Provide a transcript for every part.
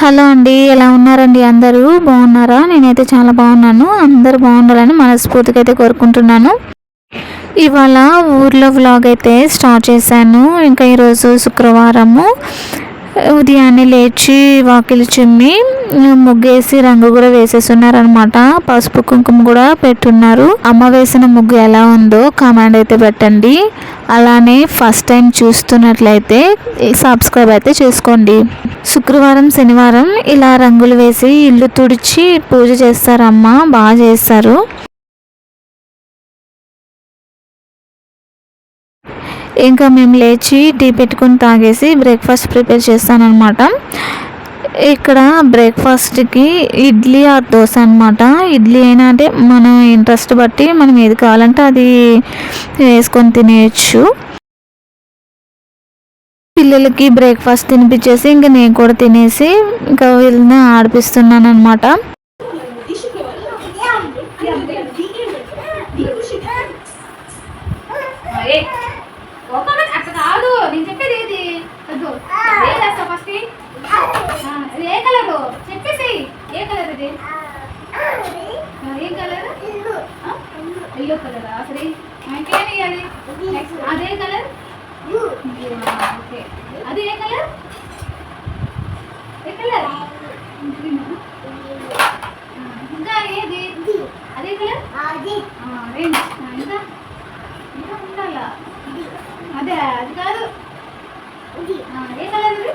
Hello అండి ఎలా ఉన్నారండి అందరూ? బాగున్నారా? నేనైతే చాలా బాగున్నాను. అందరూ బాగుండాలని మనస్ఫూర్తిగా అయితే కోరుకుంటున్నాను. ఇవాళ ఊర్లో వ్లాగ్ అయితే స్టార్ట్ చేశాను. ఇంకా ఈరోజు శుక్రవారము. ఉదయాన్నే లేచి వాకిలి చిమ్మి ముగ్గేసి రంగు కూడా వేసేస్తున్నారనమాట పసుపు కుంకుమ కూడా పెట్టున్నారు. అమ్మ వేసిన ముగ్గు ఎలా ఉందో కామెంట్ అయితే పెట్టండి. అలానే ఫస్ట్ టైం చూస్తున్నట్లయితే సబ్స్క్రైబ్ అయితే చేసుకోండి. శుక్రవారం శనివారం ఇలా రంగులు వేసి ఇల్లు తుడిచి పూజ చేస్తారమ్మ. బాగా చేస్తారు. ఇంకా మేము లేచి టీ పెట్టుకుని తాగేసి బ్రేక్ఫాస్ట్ ప్రిపేర్ చేస్తానన్నమాట. ఇక్కడ బ్రేక్ఫాస్ట్కి ఇడ్లీ ఆ దోశ అనమాట ఇడ్లీ అయినా అంటే మన ఇంట్రెస్ట్ బట్టి మనం ఏది కావాలంటే అది వేసుకొని తినేయచ్చు. పిల్లలకి బ్రేక్ఫాస్ట్ తినిపించేసి ఇంకా నేను కూడా తినేసి ఇంకా వీళ్ళని ఆడిపిస్తున్నాను అనమాట అదే కలర్ ఓకే అది ఏ కలర్? ఏ కలర్? ఇంకా ఏది? అదే కలర్? రెండు. ఇంకా? ఇంకా ఉండాలా? అదే అది కాదు. ఏ కలర్ ఇది?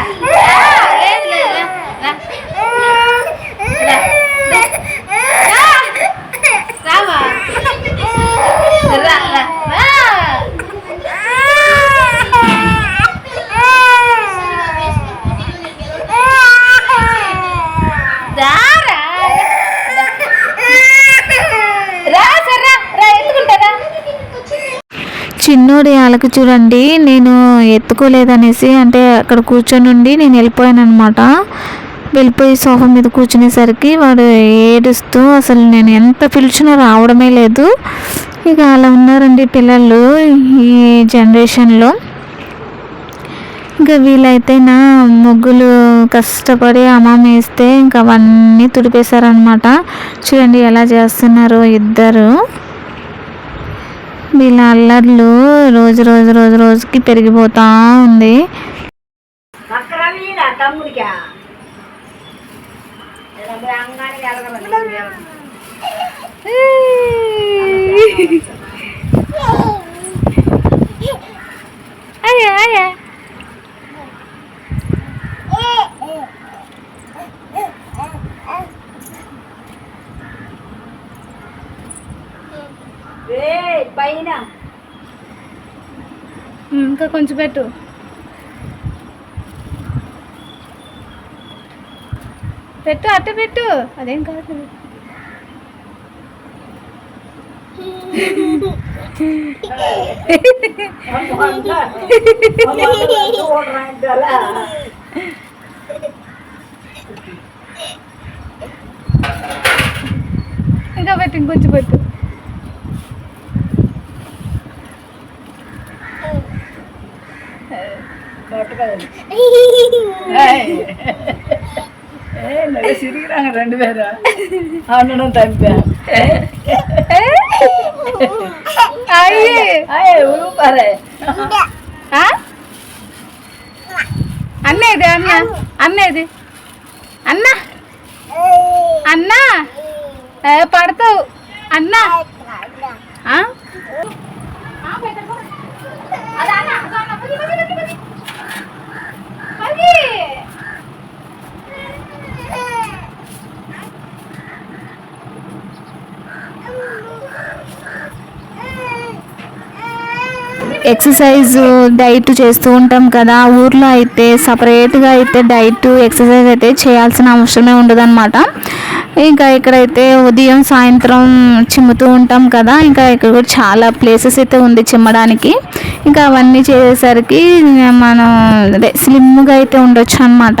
来来来来来来 చిన్నోడి వాళ్ళకి చూడండి నేను ఎత్తుకోలేదనేసి అంటే అక్కడ కూర్చొని ఉండి నేను వెళ్ళిపోయాను అనమాట వెళ్ళిపోయి సోఫా మీద కూర్చునేసరికి వాడు ఏడుస్తూ అసలు నేను ఎంత పిలిచినా రావడమే లేదు. ఇక అలా ఉన్నారండి పిల్లలు ఈ జనరేషన్లో. ఇంకా వీలైతే నా ముగ్గులు కష్టపడి అమ్మమ్మ వేస్తే ఇంకా అవన్నీ తుడిపేశారనమాట చూడండి ఎలా చేస్తున్నారు ఇద్దరు. వీళ్ళ అల్లర్లు రోజు రోజు రోజు రోజుకి పెరిగిపోతా ఉంది. అయ్యా అయ్యా! ఇంకా కొంచెం పెట్టు. పెట్టు అట్ట పెట్టు. అదేం కాదు. ఇంకా పెట్టు ఇంకొంచెం పెట్టు. நல்லா சிரிக்கிறாங்க ரெண்டு பேரும் அண்ணனும் தம்பியும் பாரு அண்ணா இது அண்ணா அண்ணா இது அண்ணா அண்ணா படத்தோ அண்ணா ஆ ఎక్సర్సైజ్ డైట్ చేస్తూ ఉంటాం కదా ఊర్లో అయితే సపరేట్గా అయితే డైట్ ఎక్సర్సైజ్ అయితే చేయాల్సిన అవసరమే ఉండదన్నమాట. ఇంకా ఇక్కడైతే ఉదయం సాయంత్రం చిమ్ముతూ ఉంటాం కదా ఇంకా ఇక్కడ కూడా చాలా ప్లేసెస్ అయితే ఉంది చిమ్మడానికి. ఇంకా అవన్నీ చేసేసరికి మనం అదే స్లిమ్గా అయితే ఉండొచ్చు అనమాట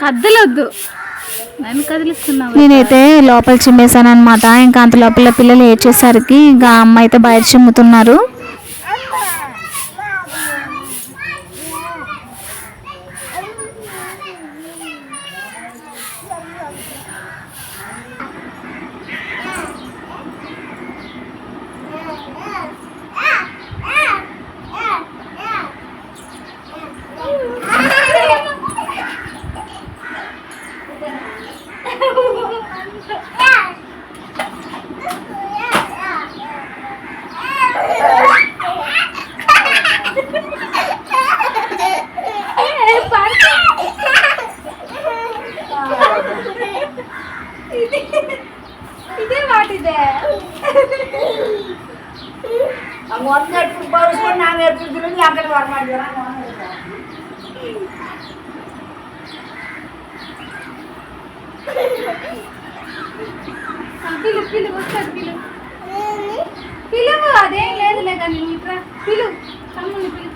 కదలొద్దు. నన్ను కదిలిస్తున్నావు నేనైతే లోపల చిమ్మేశాను అనమాట ఇంకా అంత లోపల పిల్లలు ఏడ్చేసరికి ఇంకా అమ్మ అయితే బయట చిమ్ముతున్నారు. మొన్న ఎప్పుడు పరుచుకొని నా ఎప్పుడు తిరిగి అక్కడ వరమాడు పిలు పిలు వస్తాడు పిలు. పిలువు అదేం లేదులే కానీ పిలు తమ్ముని పిలు.